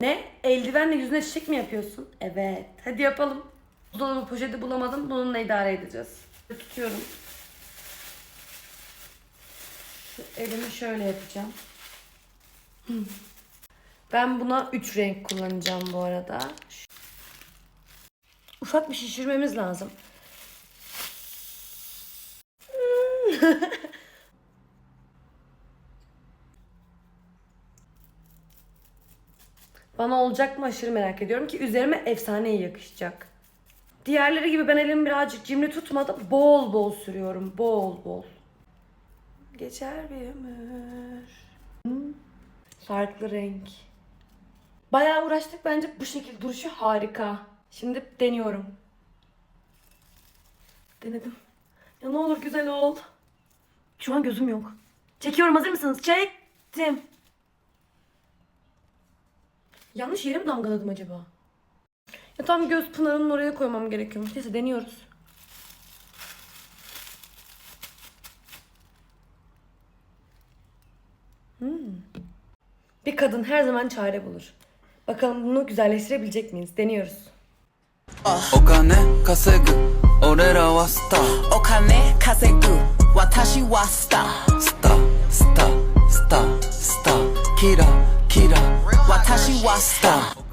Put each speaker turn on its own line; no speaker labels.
Ne? Eldivenle yüzüne çiçek mi yapıyorsun? Evet. Hadi yapalım. Buzdolabı poşeti bulamadım. Bununla idare edeceğiz. Tutuyorum. Şu elimi şöyle yapacağım. Ben buna 3 renk kullanacağım bu arada. Ufak bir şişirmemiz lazım. Bana olacak mı aşırı merak ediyorum ki üzerime efsane iyi yakışacak. Diğerleri gibi ben elimi birazcık cimri tutmadım. Bol bol sürüyorum. Bol bol. Geçer bir ömür. Farklı renk. Bayağı uğraştık bence bu şekil duruşu harika. Şimdi deniyorum. Denedim. Ya ne olur güzel ol. Şu an gözüm yok. Çekiyorum hazır mısınız? Çektim. Yanlış yere mi damgaladım acaba? Ya tam göz pınarının oraya koymam gerekiyormuş. Neyse deniyoruz. Hmm. Bir kadın her zaman çare bulur. Bakalım bunu güzelleştirebilecek miyiz? Deniyoruz.
O kane kasegu, orera wa star. O kane kasegu, watashi
wa star. Star, star, star, star. Kira, kira, ー
スタースタースタースターキラキラ
私はスター